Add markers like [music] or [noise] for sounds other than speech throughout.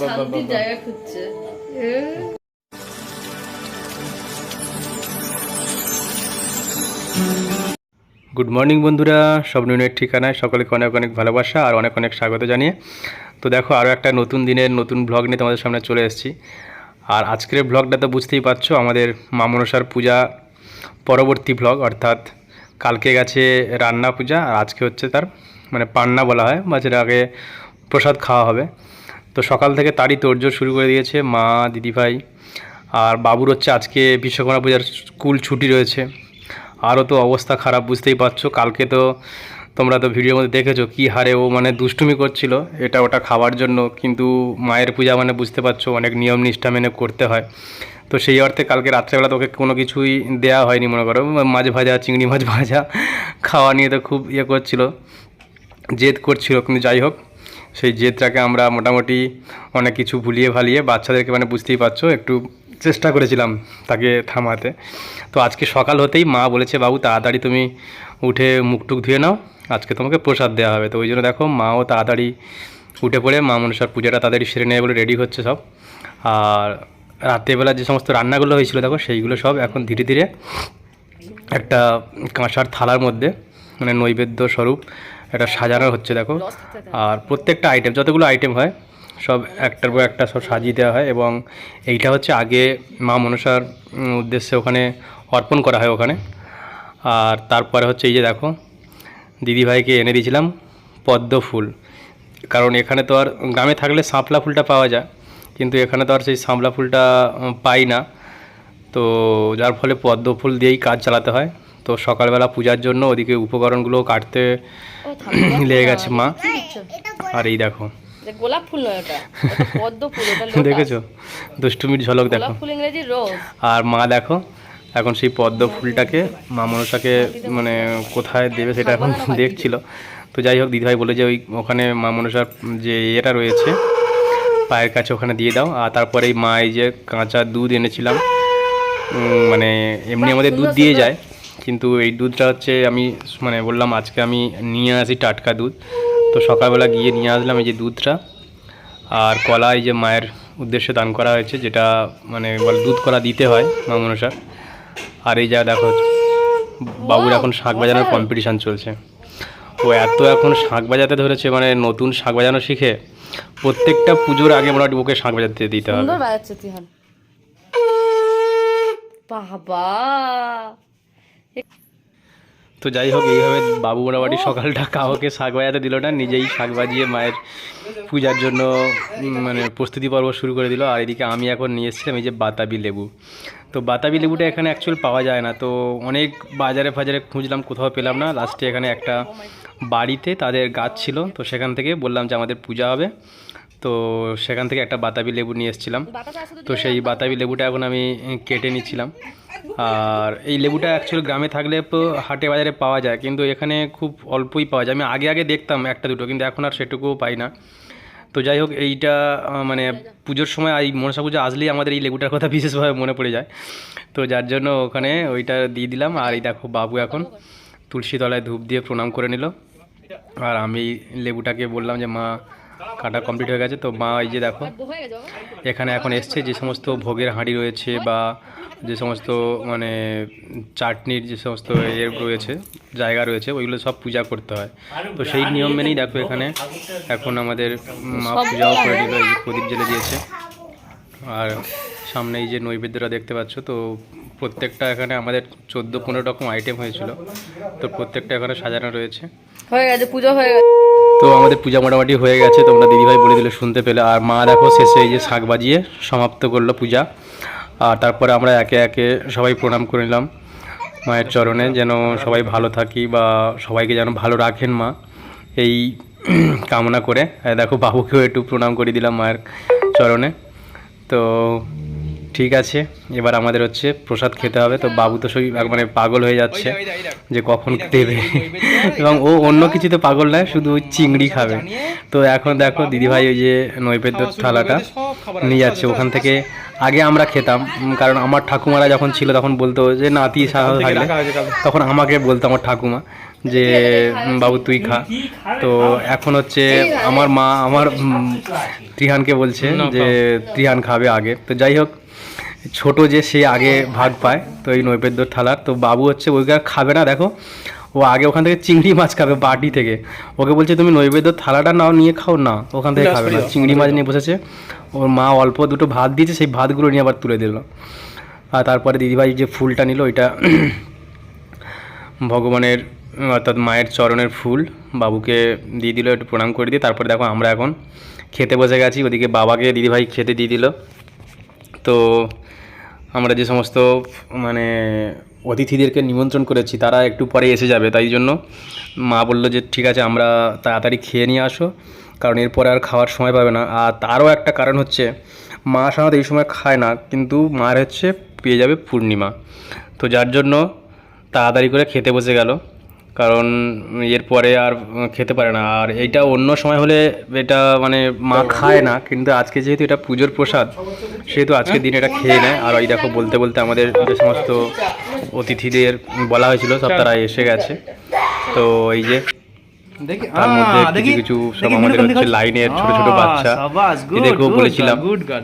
শান্তির জায়গা খুঁজছে। গুড মর্নিং বন্ধুরা। স্বপ্নের ঠিকানায় সকলকে অনেক অনেক ভালোবাসা আর অনেক অনেক স্বাগত জানিয়ে। তো দেখো আরও একটা নতুন দিনের নতুন ব্লগ নিয়ে তোমাদের সামনে চলে এসেছি। আর আজকের ব্লগটা তো বুঝতেই পারছ আমাদের মা মনসার পূজা পরবর্তী ব্লগ অর্থাৎ কালকে গেছে রান্না পূজা আর আজকে হচ্ছে তার মানে পান্না বলা হয় বা যেটা আগে প্রসাদ খাওয়া হবে। তো সকাল থেকে তারই তোড়জোড় শুরু করে দিয়েছে মা, দিদিভাই আর বাবুর হচ্ছে আজকে বিশ্বকর্মা পূজার স্কুল ছুটি রয়েছে। আরও তো অবস্থা খারাপ, বুঝতেই পারছ। কালকে তো তোমরা তো ভিডিওর মধ্যে দেখেছ কী হারে ও মানে দুষ্টুমি করছিল। এটা ওটা খাওয়ার জন্য। কিন্তু মায়ের পূজা মানে বুঝতে পারছ, অনেক নিয়ম নিষ্ঠা মেনে করতে হয়। তো সেই অর্থে কালকে রাত্রেবেলা তোকে কোনো কিছুই দেওয়া হয়নি মনে করো। মাছ ভাজা, চিংড়ি মাছ ভাজা খাওয়া নিয়ে তো খুব ইয়ে করছিল, জেদ করছিল। কিন্তু যাই হোক সেই জেদটাকে আমরা মোটামুটি অনেক কিছু ভুলিয়ে ভালিয়ে বাচ্চাদেরকে মানে বুঝতেই পারছ, একটু চেষ্টা করেছিলাম তাকে থামাতে। তো আজকে সকাল হতেই মা বলেছে, বাবু, তাড়াতাড়ি তুমি উঠে মুখটুক ধুয়ে নাও, আজকে তোমাকে প্রসাদ দেওয়া হবে। তো ওই জন্য দেখো মাও তাড়াতাড়ি উঠে পড়ে, মা মনসার পূজাটা তাড়াতাড়ি সেরে নেবে বলে রেডি হচ্ছে সব। আর রাত্রেবেলা যে সমস্ত রান্নাগুলো হয়েছিল, দেখো সেইগুলো সব এখন ধীরে ধীরে একটা কাঁসার থালার মধ্যে মানে নৈবেদ্য স্বরূপ এটা সাজানো হচ্ছে, দেখো। আর প্রত্যেকটা আইটেম যতগুলো আইটেম হয়, সব একটার পর একটা সব সাজিয়ে দেওয়া হয় এবং এইটা হচ্ছে আগে মা মনসার উদ্দেশ্যে ওখানে অর্পণ করা হয় ওখানে। আর তারপরে হচ্ছে এই যে দেখো, দিদিভাইকে এনে দিয়েছিলাম পদ্ম ফুল। কারণ এখানে তো আর গ্রামে থাকলে শাপলা ফুলটা পাওয়া যায়, কিন্তু এখানে তো আর সেই শাপলা ফুলটা পাই না। তো যার ফলে পদ্ম ফুল দিয়েই কাজ চালাতে হয়। তো সকালবেলা পূজার জন্য ওদিকে উপকরণগুলো কাটতে [coughs] লেগে গেছে মা। আর এই দেখো। গোলাপ ফুল নয় ওটা ওটা পদ্ম ফুল ওটা দেখেছ? দুষ্টুমির ঝলক দেখো। ফুল ইংরেজি রোজ। আর মা দেখো এখন সেই পদ্ম ফুলটাকে মা মনসাকে মানে কোথায় দেবে সেটা এখন দেখছিল। তো যাই হোক দিদিভাই বলে যে ওই ওখানে মা মনসার যে ইয়েটা রয়েছে পায়ের কাছে ওখানে দিয়ে দাও। আর তারপরে মা এই যে কাঁচা দুধ এনেছিলাম মানে এমনি আমাদের দুধ দিয়ে যায়। কিন্তু এই দুধটা হচ্ছে আমি মানে বললাম আজকে আমি নিয়ে আসি টাটকা দুধ। তো সকালবেলা গিয়ে নিয়ে আসলাম এই যে দুধটা। আর কলা এই যে মায়ের উদ্দেশ্যে দান করা হয়েছে, যেটা মানে বল দুধ কলা দিতে হয় মা আর এই যা দেখো, বাবুর এখন শাঁখ বাজানোর কম্পিটিশান চলছে। ও এত এখন শাঁখ বাজাতে ধরেছে মানে নতুন শাঁখ বাজানো শিখে, প্রত্যেকটা পুজোর আগে মোটামুটি ওকে শাঁখ বাজাতে দিতে হবে। বাবা! তো যাই হোক, এইভাবে বাবু মোটামুটি সকালটা কাউকে শাক বাজাতে দিল না, নিজেই শাক বাজিয়ে মায়ের পূজার জন্য মানে প্রস্তুতি পর্ব শুরু করে দিল। আর এদিকে আমি এখন নিয়ে এসেছিলাম এই যে বাতাবি লেবু। তো বাতাবি লেবুটা এখানে অ্যাকচুয়াল পাওয়া যায় না। তো অনেক বাজারে ফাজারে খুঁজলাম, কোথাও পেলাম না। লাস্টে এখানে একটা বাড়িতে তাদের গাছ ছিল, তো সেখান থেকে বললাম যে আমাদের পূজা হবে। তো সেখান থেকে একটা বাতাবি লেবু নিয়ে এসেছিলাম। তো সেই বাতাবি লেবুটা এখন আমি কেটে নিচ্ছিলাম। আর এই লেবুটা অ্যাকচুয়ালি গ্রামে থাকলে তো হাটে বাজারে পাওয়া যায় কিন্তু এখানে খুব অল্পই পাওয়া যায়। আমি আগে আগে দেখতাম একটা দুটো কিন্তু এখন আর সেটুকুও পাই না। তো যাই হোক এইটা মানে পুজোর সময় এই মনসা পুজো আসলেই আমাদের এই লেবুটার কথা বিশেষভাবে মনে পড়ে যায়। তো যার জন্য ওখানে ওইটা দিয়ে দিলাম। আর এই দেখো বাবু এখন তুলসী তলায় ধূপ দিয়ে প্রণাম করে নিল। আর আমি লেবুটাকে বললাম যে মা কাটা কমপ্লিট হয়ে গেছে। তো মা, এই যে দেখো, এখানে এখন এসছে যে সমস্ত ভোগের হাঁড়ি রয়েছে বা যে সমস্ত মানে চাটনির যে সমস্ত ইয়ে রয়েছে, জায়গা রয়েছে, ওইগুলো সব পূজা করতে হয়। তো সেই নিয়ম মেনেই দেখো এখানে এখন আমাদের মা পূজাও করে নিল প্রদীপ জ্বেলে দিয়েছে। আর সামনে এই যে নৈবেদ্যটা দেখতে পাচ্ছ, তো প্রত্যেকটা এখানে আমাদের চোদ্দ পনেরো রকম আইটেম হয়েছিল। তো প্রত্যেকটা এখানে সাজানো রয়েছে। হয়ে গেছে, পুজো হয়ে গেছে। তো আমাদের পূজা মোটামুটি হয়ে গেছে। তোমরা দিদিভাই বলে দিলে, শুনতে পেলে। আর মা দেখো শেষে এই যে শাক বাজিয়ে সমাপ্ত করল পূজা। আর তারপরে আমরা একে একে সবাই প্রণাম করে নিলাম মায়ের চরণে, যেন সবাই ভালো থাকি বা সবাইকে যেন ভালো রাখেন মা। এই কামনা করে। দেখো, বাবুকেও একটু প্রণাম করে দিলাম মায়ের চরণে। তো ঠিক আছে এবার আমাদের হচ্ছে প্রসাদ খেতে হবে তো বাবু তো সেই মানে পাগল হয়ে যাচ্ছে যে কখন দেবে। এবং ও অন্য কিছুতে পাগল নয় শুধু ওই চিংড়ি খাবে। তো এখন দেখো দিদিভাই ওই যে নৈবেদ্য থালাটা নিয়ে যাচ্ছে ওখান থেকে আগে আমরা খেতাম কারণ আমার ঠাকুমারা যখন ছিল তখন বলতো যে নাতি সাহস থাকলে। তখন আমাকে বলতো আমার ঠাকুমা যে বাবু তুই খা। তো এখন হচ্ছে আমার মা আমার ত্রিহানকে বলছে যে ত্রিহান খাবে আগে। তো যাই হোক ছোট যে সে আগে ভাগ পায় তো এই নৈবেদ্যর থালার তো বাবু হচ্ছে ওইটা খাবে না দেখো। ও আগে ওখান থেকে চিংড়ি মাছ খাবে বাটি থেকে। ওকে বলছে তুমি নৈবেদ্যর থালাটা নাও নিয়ে খাও না ওখান থেকে খাবে না। চিংড়ি মাছ নিয়ে বসেছে। ওর মা অল্প দুটো ভাত দিয়েছে সেই ভাতগুলো নিয়ে আবার তুলে দিল। আর তারপরে দিদিভাই যে ফুলটা নিল ওইটা ভগবানের অর্থাৎ মায়ের চরণের ফুল বাবুকে দিয়ে দিল একটু প্রণাম করে দিয়ে তারপরে দেখো আমরা এখন খেতে বসে গেছি। ওদিকে বাবাকে দিদিভাই খেতে দিয়ে দিল। তো আমরা যে সমস্ত মানে অতিথিদেরকে নিমন্ত্রণ করেছি, তারা একটু পরে এসে যাবে, তাই জন্য মা বলল যে, ঠিক আছে, আমরা তাড়াতাড়ি খেয়ে নিয়ে আসো, কারণ এরপরে আর খাওয়ার সময় পাবে না। আর তারও একটা কারণ হচ্ছে, মা সাধারণত এই সময় খায় না, কিন্তু মার হচ্ছে, পেয়ে যাবে পূর্ণিমা। তো যার জন্য তাড়াতাড়ি করে খেতে বসে গেল। কারণ এরপরে আর খেতে পারে না। আর এইটা অন্য সময় হলে এটা মানে মা খায় না কিন্তু আজকে যেহেতু এটা পুজোর প্রসাদ সেহেতু আজকের দিন এটা খেয়ে নেয়। আর ওই দেখো বলতে বলতে আমাদের যে সমস্ত অতিথিদের বলা হয়েছিল সব তারা এসে গেছে। তো এই যে তার মধ্যে কিছু কিছু সব আমাদের হচ্ছে লাইনের ছোট ছোট বাচ্চা। এদেরকেও বলেছিলাম।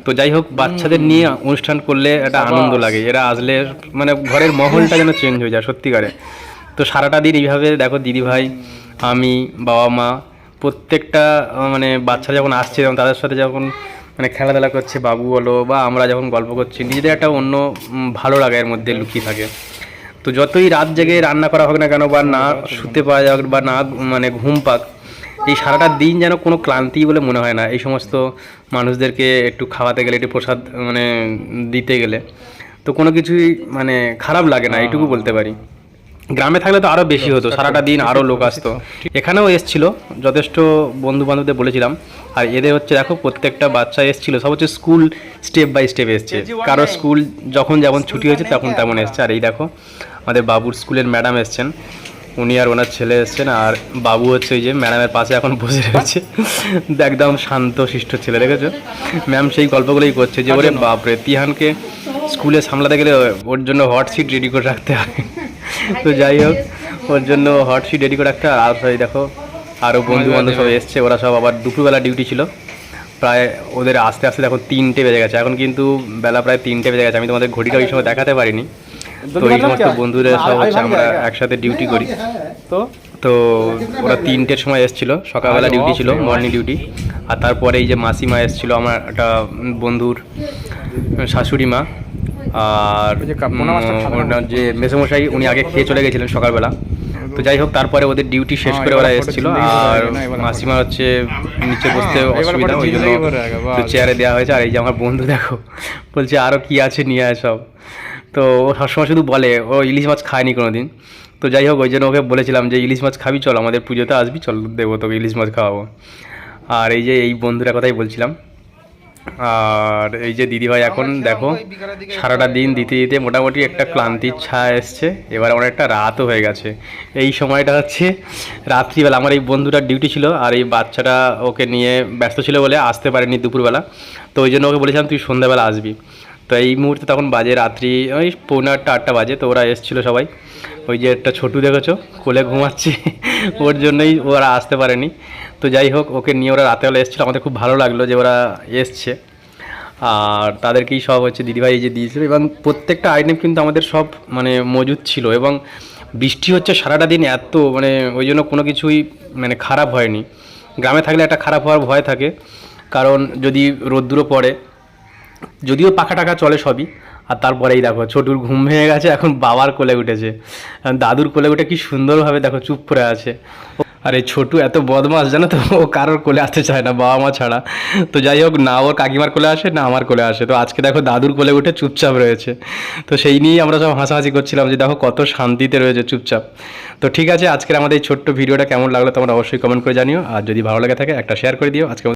তো যাই হোক বাচ্চাদের নিয়ে অনুষ্ঠান করলে একটা আনন্দ লাগে। এরা আসলে মানে ঘরের মহলটা যেন চেঞ্জ হয়ে যায় সত্যিকারে। তো সারাটা দিন এইভাবে দেখো দিদি ভাই আমি বাবা মা প্রত্যেকটা মানে বাচ্চা যখন আসছে যখন তাদের সাথে যখন মানে খেলাধুলা করছে বাবু বলো বা আমরা যখন গল্প করছি নিজেদের একটা অন্য ভালো লাগা এর মধ্যে লুকিয়ে থাকে। তো যতই রাত জেগে রান্না করা হোক না কেন বা না শুতে পাওয়া যাক বা না মানে ঘুম পাক এই সারাটা দিন যেন কোনো ক্লান্তি বলে মনে হয় না। এই সমস্ত মানুষদেরকে একটু খাওয়াতে গেলে একটু প্রসাদ মানে দিতে গেলে তো কোনো কিছুই মানে খারাপ লাগে না এইটুকু বলতে পারি। গ্রামে থাকলে তো আরও বেশি হতো সারাটা দিন আরও লোক আসতো। এখানেও এসছিল যথেষ্ট বন্ধু বান্ধবদের বলেছিলাম। আর এদের হচ্ছে দেখো প্রত্যেকটা বাচ্চা এসছিল সব হচ্ছে স্কুল স্টেপ বাই স্টেপ এসছে। কারও স্কুল যখন যেমন ছুটি হয়েছে তখন তেমন এসছে। আর এই দেখো আমাদের বাবুর স্কুলের ম্যাডাম এসছেন। উনি আর ওনার ছেলে এসছেন আর বাবু হচ্ছে ওই যে ম্যাডামের পাশে এখন বসে রয়েছে। একদম শান্ত শিষ্ট ছেলে দেখেছ? ম্যাম সেই গল্পগুলোই করছে যে ওরে বাপরে তিহানকে স্কুলে সামলাতে গেলে ওর জন্য হট সিট রেডি করে রাখতে হয়। তো যাই হোক, ওর জন্য হট সিট রেডি করে হয় আর সবাই দেখো আরও বন্ধু বান্ধব সব এসছে, ওরা সব আবার দুপুরবেলা ডিউটি ছিল। প্রায় ওদের আস্তে আস্তে দেখো তিনটে বেজে গেছে, এখন কিন্তু বেলা প্রায় তিনটে বেজে গেছে, আমি তোমাদের ঘড়িটা ওই সময় দেখাতে পারিনি। তো এই সমস্ত বন্ধুরা সব হচ্ছে আমরা একসাথে ডিউটি করি। তো তো ওরা তিনটের সময় এসেছিল, সকালবেলা ডিউটি ছিল মর্নিং ডিউটি আর তারপরে এই যে মাসিমা এসেছিল, আমার একটা বন্ধুর শাশুড়ি মা। আর যে মেসোমশাই উনি আগে খেয়ে চলে গেছিলেন সকালবেলা। তো যাই হোক তারপরে ওদের ডিউটি শেষ হ্যাঁ, করে ওরা এসেছিল। আর মাসিমা হচ্ছে নিচে বসতে হ্যাঁ, অসুবিধা photo ওই জন্য। চেয়ারে দেওয়া হয়েছে আর এই যে আমার বন্ধু দেখো বলছে আরও কি আছে নিয়ে আয় সব। তো ও সবসময় শুধু বলে ও ইলিশ মাছ খায়নি কোনো দিন তো যাই হোক ওই জন্য ওকে বলেছিলাম যে ইলিশ মাছ খাবি চল আমাদের পুজোতে আসবি চল দেবো তোকে ইলিশ মাছ খাওয়াবো। আর এই যে এই বন্ধুরা কথাই বলছিলাম। আর এই যে দিদিভাই এখন দেখো সারাটা দিন দিতে দিতে মোটামুটি একটা ক্লান্তির ছায়া এসছে এবার আমার একটা রাতও হয়ে গেছে। এই সময়টা হচ্ছে রাত্রিবেলা আমার এই বন্ধুটার ডিউটি ছিল আর এই বাচ্চাটা ওকে নিয়ে ব্যস্ত ছিল বলে আসতে পারেনি দুপুরবেলা। তো ওই জন্য ওকে বলেছিলাম তুই সন্ধ্যাবেলা আসবি। তো এই মুহূর্তে তখন বাজে রাত্রি ওই পৌনে আটটা আটটা বাজে তো ওরা এসেছিল সবাই। ওই যে একটা ছোটু দেখেছ? কোলে ঘুমাচ্ছে। ওর জন্যই ওরা আসতে পারেনি। তো যাই হোক ওকে নিয়ে ওরা রাতেবেলা এসেছিল। আমাদের খুব ভালো লাগল যে ওরা এসছে। আর তাদেরকেই সব হচ্ছে দিদিভাই এই যে দিয়েছিল। এবং প্রত্যেকটা আইটেম কিন্তু আমাদের সব মানে মজুদ ছিল। এবং বৃষ্টি হচ্ছে সারাটা দিন এত মানে ওই জন্য কোনো কিছুই মানে খারাপ হয়নি। গ্রামে থাকলে একটা খারাপ হওয়ার ভয় থাকে। কারণ যদি রোদ্দুরও পড়ে যদিও পাখা টাকা চলে সবই আর তারপরেই দেখো, ছোটুর ঘুম ভেঙে গেছে, এখন বাবার কোলে উঠেছে। দাদুর কোলে উঠে কি সুন্দরভাবে দেখো চুপ করে আছে। আর এই ছোটু এত বদমাস জানো তো, ও কারোর কোলে আসতে চায় না, বাবা মা ছাড়া। তো যাই হোক, না ওর কাকিমার কোলে আসে, না আমার কোলে আসে। তো আজকে দেখো দাদুর কোলে উঠে চুপচাপ রয়েছে। তো সেই নিয়েই আমরা সব হাসাহাসি করছিলাম যে দেখো কত শান্তিতে রয়েছে চুপচাপ। তো ঠিক আছে, আজকের আমাদের এই ছোট্ট ভিডিওটা কেমন লাগল তোমরা অবশ্যই কমেন্ট করে জানিও। আর যদি ভালো লাগে থাকে, একটা শেয়ার করে দিও। আজকে